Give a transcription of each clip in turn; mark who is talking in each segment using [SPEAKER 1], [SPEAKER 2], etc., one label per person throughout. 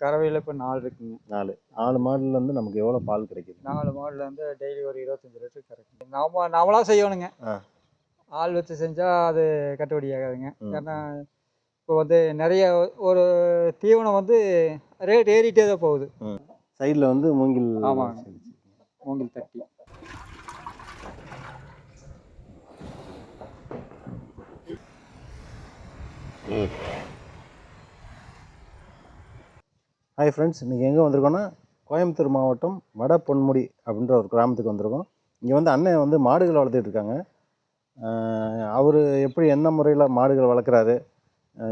[SPEAKER 1] கறவையில் இப்போ நாலு இருக்குங்க.
[SPEAKER 2] நாலு. நாலு மாடுல இருந்து நமக்கு எவ்வளோ பால் கிடைக்குது?
[SPEAKER 1] நாலு மாடுல இருந்து டெய்லி ஒரு இருபத்தஞ்சி லிட்டர் கறக்குங்க நாம நாமளாக செய்யணுங்க. ஆள் வச்சு செஞ்சால் அது கட்டுப்படி ஆகாதுங்க. ஏன்னா இப்போ வந்து நிறைய ஒரு தீவனம் வந்து ரேட் ஏறிட்டே தான் போகுது.
[SPEAKER 2] சைடில் வந்து மூங்கில்
[SPEAKER 1] ஆமாங்க.
[SPEAKER 2] செடி.
[SPEAKER 1] மூங்கில் தட்டி.
[SPEAKER 2] ஹாய் ஃப்ரெண்ட்ஸ் இன்றைக்கி எங்கே வந்திருக்கோன்னா கோயம்புத்தூர் மாவட்டம் வட பொன்முடி அப்படின்ற ஒரு கிராமத்துக்கு வந்திருக்கோம். இங்கே வந்து அண்ணன் வந்து மாடுகள் வளர்த்துட்டு இருக்காங்க. அவர் எப்படி என்ன முறையில் மாடுகள் வளர்க்குறாரு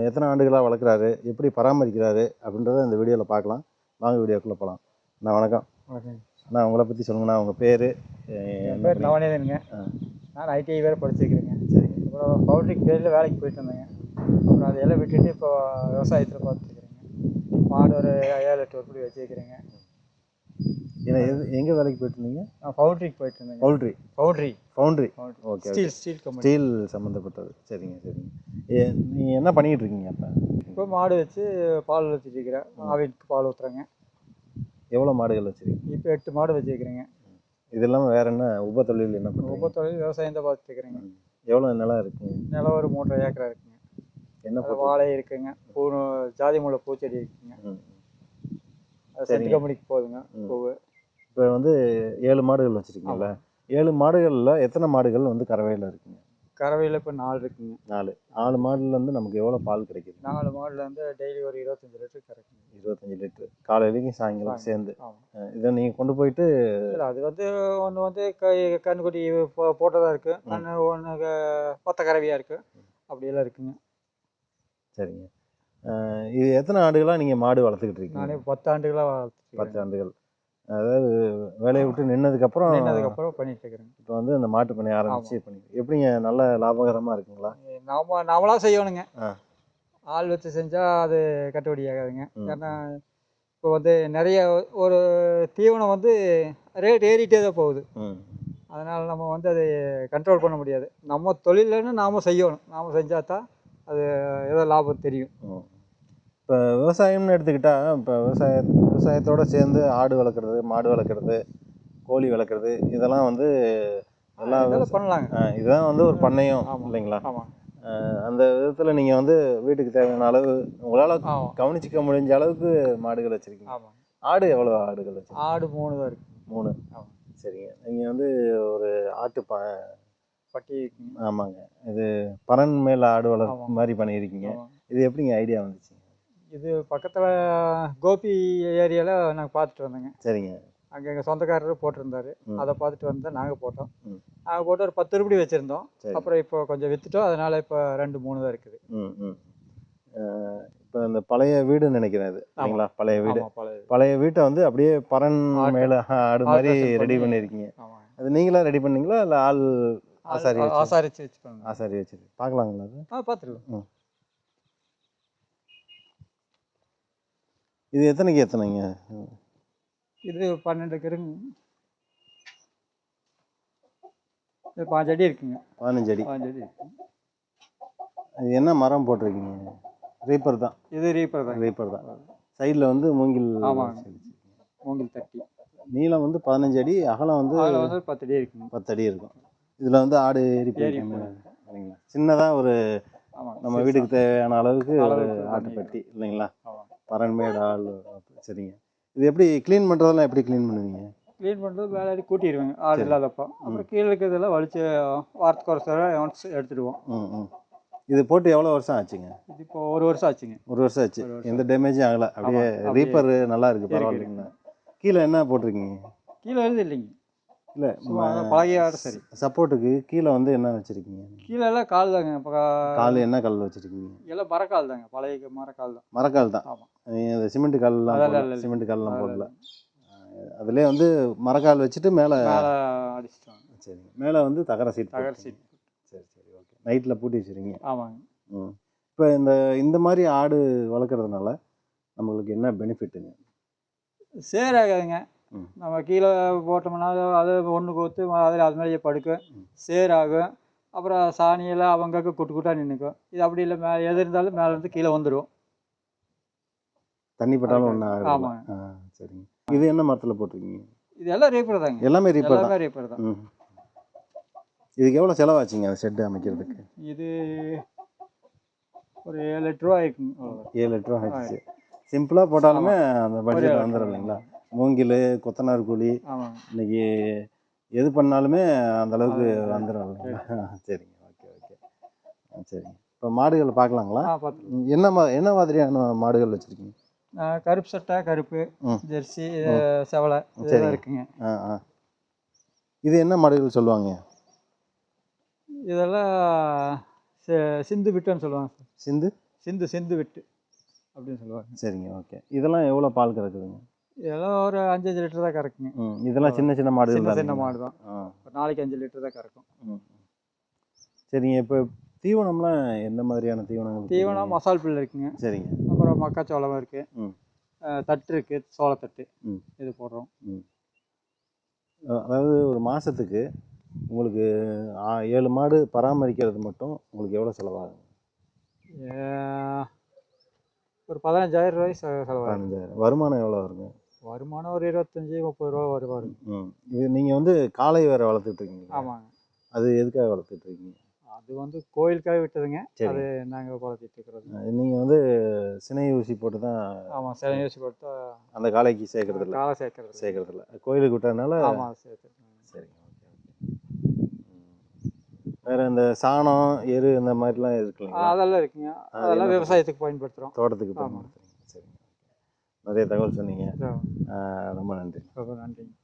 [SPEAKER 2] எத்தனை ஆண்டுகளாக வளர்க்குறாரு எப்படி பராமரிக்கிறாரு அப்படின்றத இந்த வீடியோவில் பார்க்கலாம். வாங்க வீடியோக்குள்ளே போகலாம் அண்ணா வணக்கம். அண்ணா உங்களை பற்றி சொல்லுங்கண்ணா உங்கள் பேர்?
[SPEAKER 1] என் பேர் நவநீதனுங்க. நான் ஐடிஐ வேறு படிச்சிருக்கிறேங்க.
[SPEAKER 2] சரிங்க.
[SPEAKER 1] அப்புறம் பவுல்ட்ரிக்கு பேரில் வேலைக்கு போயிட்டு இருந்தேங்க. அப்புறம் அதையெல்லாம் விட்டுட்டு இப்போ விவசாயத்தில் பார்த்துருக்குறேங்க மாடு ஒரு ஏழு எட்டு உருப்படி வச்சுருக்கிறேங்க.
[SPEAKER 2] ஏன்னா எது எங்கே வேலைக்கு போயிட்டு இருந்தீங்க
[SPEAKER 1] நான் பவுல்ட்ரிக்கு போயிட்டு இருந்தேங்க
[SPEAKER 2] poultry
[SPEAKER 1] poultry
[SPEAKER 2] foundry
[SPEAKER 1] poultry
[SPEAKER 2] okay.
[SPEAKER 1] Steel steel company.
[SPEAKER 2] Steel சம்மந்தப்பட்டது. சரிங்க சரிங்க. ஏ நீங்கள் என்ன பண்ணிக்கிட்டு இருக்கீங்க அப்போ?
[SPEAKER 1] இப்போ மாடு வச்சு பால் வச்சுட்டு இருக்கிறேன். ஆவிக்கு பால் ஊற்றுறேங்க
[SPEAKER 2] எவ்வளோ மாடுகள் வச்சுருக்கீங்க?
[SPEAKER 1] இப்போ எட்டு மாடு வச்சுருக்கிறேங்க.
[SPEAKER 2] இது இல்லாமல் வேறு என்ன உப தொழில் என்ன பண்ணுறீங்க
[SPEAKER 1] ரொம்ப தொழில் விவசாயம் தான் பார்த்துட்டு இருக்கிறேங்க.
[SPEAKER 2] எவ்வளோ நிலம் இருக்குங்க?
[SPEAKER 1] நிலம் ஒரு மூன்றரை ஏக்கரா இருக்குங்க
[SPEAKER 2] என்ன
[SPEAKER 1] வாழை இருக்குங்க. பூ ஜாதி முல்லை பூச்செடி இருக்குங்க. செட்டு கம்பெனிக்கு போகுதுங்க. பூவு.
[SPEAKER 2] இப்போ வந்து ஏழு மாடுகள் வச்சுருக்கீங்கல்ல. ஏழு மாடுகளில் எத்தனை மாடுகள் வந்து கறவையில் இருக்குங்க?
[SPEAKER 1] கறவையில் இப்போ நாலு இருக்குங்க.
[SPEAKER 2] நாலு. நாலு மாடுலேருந்து நமக்கு எவ்வளோ பால் கிடைக்குது?
[SPEAKER 1] நாலு மாடுல இருந்து டெய்லி ஒரு இருபத்தஞ்சி லிட்டர் கறக்குங்க.
[SPEAKER 2] இருபத்தஞ்சி லிட்டரு. காலையிலையும் சாயங்காலம் சேர்ந்து. இதை நீங்கள் கொண்டு போயிட்டு
[SPEAKER 1] அது வந்து ஒன்று வந்து கை கண்ணுக்குட்டி போட்டதாக இருக்குது கண்ணு ஒன்று பத்த கறவையாக இருக்குது அப்படியெல்லாம் இருக்குங்க.
[SPEAKER 2] சரிங்க. இது எத்தனை ஆண்டுகளாக நீங்கள் மாடு வளர்த்துக்கிட்டு இருக்கீங்க?
[SPEAKER 1] நானே பத்து ஆண்டுகளாக
[SPEAKER 2] பத்து
[SPEAKER 1] வளர்த்துருக்கேன்
[SPEAKER 2] ஆண்டுகள். அதாவது வேலையை விட்டு நின்னதுக்கப்புறம்
[SPEAKER 1] நின்னதுக்கப்புறம் பண்ணிட்டு இருக்கிறேங்க
[SPEAKER 2] இப்போ வந்து இந்த மாட்டு பண்ணை ஆரம்பிச்சு பண்ணி எப்படிங்க? நல்ல லாபகரமாக இருக்குங்களா?
[SPEAKER 1] நாம நாமளாக செய்யணுங்க. ஆள் வச்சு செஞ்சால் அது கட்டுப்படி ஆகாதுங்க. ஏன்னா இப்போ வந்து நிறைய ஒரு தீவனம் வந்து ரேட் ஏறிட்டே தான் போகுது. அதனால் நம்ம வந்து அதை கண்ட்ரோல் பண்ண முடியாது. நம்ம தொழிலன்னு நாம் செய்யணும். நாம் செஞ்சால் தான் அது ஏதோ லாபம் தெரியும்.
[SPEAKER 2] இப்போ விவசாயம்னு எடுத்துக்கிட்டா இப்போ விவசாய விவசாயத்தோட சேர்ந்து ஆடு வளர்க்குறது மாடு வளர்க்குறது கோழி வளர்க்குறது இதெல்லாம் வந்து
[SPEAKER 1] பண்ணலாங்க.
[SPEAKER 2] ஆ, இதுதான் வந்து ஒரு பண்ணையம். இல்லைங்களா? அந்த விதத்தில் நீங்கள் வந்து வீட்டுக்கு தேவையான அளவு உங்களால் கவனிச்சிக்க முடிஞ்ச அளவுக்கு மாடுகள் வச்சுருக்கீங்க. ஆடு எவ்வளோ ஆடுகள் வச்சுருக்கீங்க?
[SPEAKER 1] ஆடு மூணு தான் இருக்குது
[SPEAKER 2] மூணு. சரிங்க. நீங்கள் வந்து ஒரு ஆட்டு ப
[SPEAKER 1] பட்டி
[SPEAKER 2] ஆமாங்க. இது பறன் மேல் ஆடு வளர்ப்பு. மாதிரி பண்ணியிருக்கீங்க. இது எப்படிங்க ஐடியா வந்துச்சு?
[SPEAKER 1] இது பக்கத்தில் கோபி ஏரியாவில் நாங்கள் பார்த்துட்டு வந்தோங்க.
[SPEAKER 2] சரிங்க.
[SPEAKER 1] அங்கே எங்கள் சொந்தக்காரர் போட்டிருந்தாரு. அதை பார்த்துட்டு வந்து நாங்கள் போட்டோம். நாங்கள் போட்டு ஒரு பத்து ரூபாய் வச்சுருந்தோம்.
[SPEAKER 2] சரி.
[SPEAKER 1] அப்புறம் இப்போ கொஞ்சம் விற்றுட்டோம் அதனால் இப்போ ரெண்டு மூணு தான் இருக்குது.
[SPEAKER 2] ம் ம். இப்போ இந்த பழைய வீடு நினைக்கிறேன் இது இல்லைங்களா? பழைய வீடு.
[SPEAKER 1] பழைய
[SPEAKER 2] பழைய வீட்டை வந்து அப்படியே பறன்
[SPEAKER 1] ஆட்டு-
[SPEAKER 2] மேலே ஆடு மாதிரி ரெடி
[SPEAKER 1] பண்ணி-
[SPEAKER 2] பண்ணியிருக்கீங்க. அது நீங்களா ரெடி பண்ணீங்களா? இல்லை ஆள் ஆசாரி
[SPEAKER 1] ஆசாரிச்சு வச்சு பண்ணுங்க
[SPEAKER 2] ஆசாரி வச்சு பார்க்கலாங்களா அது?
[SPEAKER 1] ஆ பார்த்துக்கலாம்.
[SPEAKER 2] இது எத்தனைக்கு எத்தனைங்க?
[SPEAKER 1] இது பன்னெண்டு கிருங்க இது பாஞ்சு அடி இருக்குங்க.
[SPEAKER 2] பதினஞ்சு அடி.
[SPEAKER 1] பாஞ்சு அடி
[SPEAKER 2] இது என்ன மரம் போட்டிருக்கீங்க? ரீப்பர் தான்.
[SPEAKER 1] இது ரீப்பர் தாங்க
[SPEAKER 2] ரீப்பர் தான். சைடில் வந்து மூங்கில். செடி.
[SPEAKER 1] மூங்கில் தட்டி.
[SPEAKER 2] நீளம் வந்து பதினஞ்சு அடி அகலம் வந்து
[SPEAKER 1] அதில் வந்து பத்து அடி இருக்குங்க.
[SPEAKER 2] பத்து அடி இருக்கும். இதில் வந்து ஆடு ஏறி இல்லைங்களா சின்னதாக ஒரு நம்ம வீட்டுக்கு தேவையான அளவுக்கு ஒரு
[SPEAKER 1] அளவுக்கு
[SPEAKER 2] ஆட்டுப்பட்டி இல்லைங்களா?
[SPEAKER 1] ஆமாம்
[SPEAKER 2] பரன்மேடு ஆள் சரிங்க. இது எப்படி க்ளீன் பண்ணுறதெல்லாம் எப்படி க்ளீன் பண்ணுவீங்க?
[SPEAKER 1] க்ளீன் பண்ணுறது மேலே அடி கூட்டிடுவேங்க ஆடு இல்லாதப்போ. அப்புறம் கீழே இருக்கிறதெல்லாம் வலிச்சு வாரத்துக்கு ஒரு தடவை ஒன்ஸ் எடுத்துடுவோம்.
[SPEAKER 2] ம் ம். இது போட்டு எவ்வளோ வருஷம் ஆச்சுங்க?
[SPEAKER 1] இது இப்போ ஒரு வருஷம் ஆச்சுங்க.
[SPEAKER 2] ஒரு வருஷம் ஆச்சு. எந்த டேமேஜும் ஆகலை. அப்படியே ரீப்பர் நல்லா இருக்கு
[SPEAKER 1] இருக்கு,
[SPEAKER 2] பரவாயில்லைங்களா கீழே என்ன போட்டிருக்கீங்க?
[SPEAKER 1] கீழே எழுது இல்லைங்க.
[SPEAKER 2] இல்லை
[SPEAKER 1] பழகிய ஆடு சரி.
[SPEAKER 2] சப்போர்ட்டுக்கு கீழே வந்து என்ன வச்சுருக்கீங்க?
[SPEAKER 1] கீழே எல்லாம் கால் தாங்க. இப்போ
[SPEAKER 2] கால் என்ன கல் வச்சுருக்கீங்க?
[SPEAKER 1] எல்லாம் மரக்கால் தாங்க. பழைய மரக்கால் தான்.
[SPEAKER 2] மரக்கால் தான்.
[SPEAKER 1] ஆமாம்
[SPEAKER 2] சிமெண்ட் கல்லாம். சிமெண்ட் கல்லாம் போடல. அதுலேயே வந்து மரக்கால் வச்சுட்டு மேலே
[SPEAKER 1] அடிச்சிட்டோம்
[SPEAKER 2] சரி. மேலே வந்து தகர சீட்
[SPEAKER 1] தகர. சீட்
[SPEAKER 2] சரி சரி. ஓகே. நைட்டில் பூட்டி வச்சுருங்க
[SPEAKER 1] ஆமாங்க.
[SPEAKER 2] ம். இப்போ இந்த இந்த மாதிரி ஆடு வளர்க்குறதுனால நம்மளுக்கு என்ன பெனிஃபிட்டுங்க
[SPEAKER 1] சேர் ஆகாதுங்க. நம்ம கீழே போட்டோம்னா அது ஒன்று கோத்து அதில் அது மாதிரியே படுக்கும்.
[SPEAKER 2] ம்.
[SPEAKER 1] சேர் ஆகும் அப்புறம் சாணியெல்லாம் அவங்க குட்டு குட்டாக நின்றுக்கும் இது அப்படி இல்லை மே எது இருந்தாலும் மேலே இருந்து கீழே வந்துடும்
[SPEAKER 2] தண்ணி பட்டாலும் ஆகல
[SPEAKER 1] ஆமாங்க.
[SPEAKER 2] சரிங்க. இது என்ன மரத்தில் போட்டிருக்கீங்க?
[SPEAKER 1] இது எல்லாம் ரீப்பர் தாங்க.
[SPEAKER 2] எல்லாமே ரீப்பர்
[SPEAKER 1] எல்லாமே ரீப்பர் தான்.
[SPEAKER 2] இதுக்கு எவ்வளோ செலவாச்சுங்க அந்த ஷெட்டு அமைக்கிறதுக்கு?
[SPEAKER 1] இது ஒரு ஏழு எட்டு ரூபா
[SPEAKER 2] ஏழு எட்டு ரூபா ஆயிடுச்சு. சிம்பிளாக போட்டாலுமே அந்த பட்ஜெட் வந்துடும் இல்லைங்களா? மூங்கில் கொத்தனார் கூலி இன்னைக்கு எது பண்ணாலுமே அந்த அளவுக்கு வந்துடும் சரிங்க. Okay okay. சரிங்க. இப்போ மாடுகள் பார்க்கலாங்களா? என்ன மா என்ன மாதிரியான மாடுகள் வச்சுருக்கீங்க?
[SPEAKER 1] கருப்பு சட்டை கருப்பு. ஜெர்சி செவலை. இதெல்லாம் இருக்குங்க.
[SPEAKER 2] ஆ ஆ. இது என்ன மாடுகள் சொல்லுவாங்க?
[SPEAKER 1] இதெல்லாம் சிந்து விட்டுன்னு சொல்லுவாங்க சார்.
[SPEAKER 2] சிந்து?
[SPEAKER 1] சிந்து சிந்து விட்டு அப்படின்னு சொல்லுவாங்க.
[SPEAKER 2] சரிங்க ஓகே. இதெல்லாம் எவ்வளோ பால் கறக்குதுங்க?
[SPEAKER 1] இதெல்லாம் ஒரு அஞ்சஞ்சு லிட்டர் தான் கறக்குங்க.
[SPEAKER 2] ம் இதெல்லாம் சின்ன சின்ன மாடுகள்
[SPEAKER 1] சின்ன சின்ன? மாடு தான். ஒரு நாளைக்கு அஞ்சு லிட்டர் தான் கறக்கும்.
[SPEAKER 2] ம். சரிங்க இப்போ தீவனம்லாம் எந்த மாதிரியான தீவனங்கள்
[SPEAKER 1] தீவனம் மசால் புல் இருக்குங்க.
[SPEAKER 2] சரிங்க.
[SPEAKER 1] அப்புறம் மக்காச்சோளம் இருக்கு. தட்டு இருக்கு சோளத்தட்டு.
[SPEAKER 2] ம்.
[SPEAKER 1] இது போடுறோம்.
[SPEAKER 2] அதாவது ஒரு மாதத்துக்கு உங்களுக்கு ஏழு மாடு பராமரிக்கிறது மட்டும் உங்களுக்கு எவ்வளோ செலவாகும்
[SPEAKER 1] ஒரு பதினஞ்சாயிரம் ரூபாய் செலவாகும்
[SPEAKER 2] பதினஞ்சாயிரம். வருமானம் எவ்வளோ வருங்க?
[SPEAKER 1] வருமானம் ஒரு இருபத்தஞ்சி முப்பது ரூபா வருவாரு.
[SPEAKER 2] ம் இது நீங்கள் வந்து காளை வேறு வளர்த்துட்டு இருக்கீங்க.
[SPEAKER 1] ஆமாங்க.
[SPEAKER 2] அது எதுக்காக வளர்த்துட்டு இருக்கீங்க?
[SPEAKER 1] அது வந்து கோயிலுக்காக விட்டதுங்க. அது நாங்கள் வளர்த்திட்டு இருக்கிறது.
[SPEAKER 2] நீங்கள் வந்து சினை ஊசி போட்டு தான்
[SPEAKER 1] ஆமாம் சில யோசி கொடுத்தா
[SPEAKER 2] அந்த காளைக்கு சேர்க்கறது இல்லை
[SPEAKER 1] காலை சேர்க்கறது.
[SPEAKER 2] சேர்க்கறது இல்லை கோயிலுக்கு விட்டதுனால
[SPEAKER 1] ஆமாம் சேர்த்து
[SPEAKER 2] சரிங்க வேறு இந்த சாணம் எரு இந்த மாதிரிலாம் இருக்கு இல்லைங்களா?
[SPEAKER 1] அதெல்லாம் இருக்குங்க. அதெல்லாம் விவசாயத்துக்கு பயன்படுத்துகிறோம்
[SPEAKER 2] தோட்டத்துக்கு
[SPEAKER 1] ஆமா.
[SPEAKER 2] நிறைய தகவல் சொன்னீங்க.
[SPEAKER 1] ரொம்ப
[SPEAKER 2] ஆஹ் ரொம்ப நன்றி.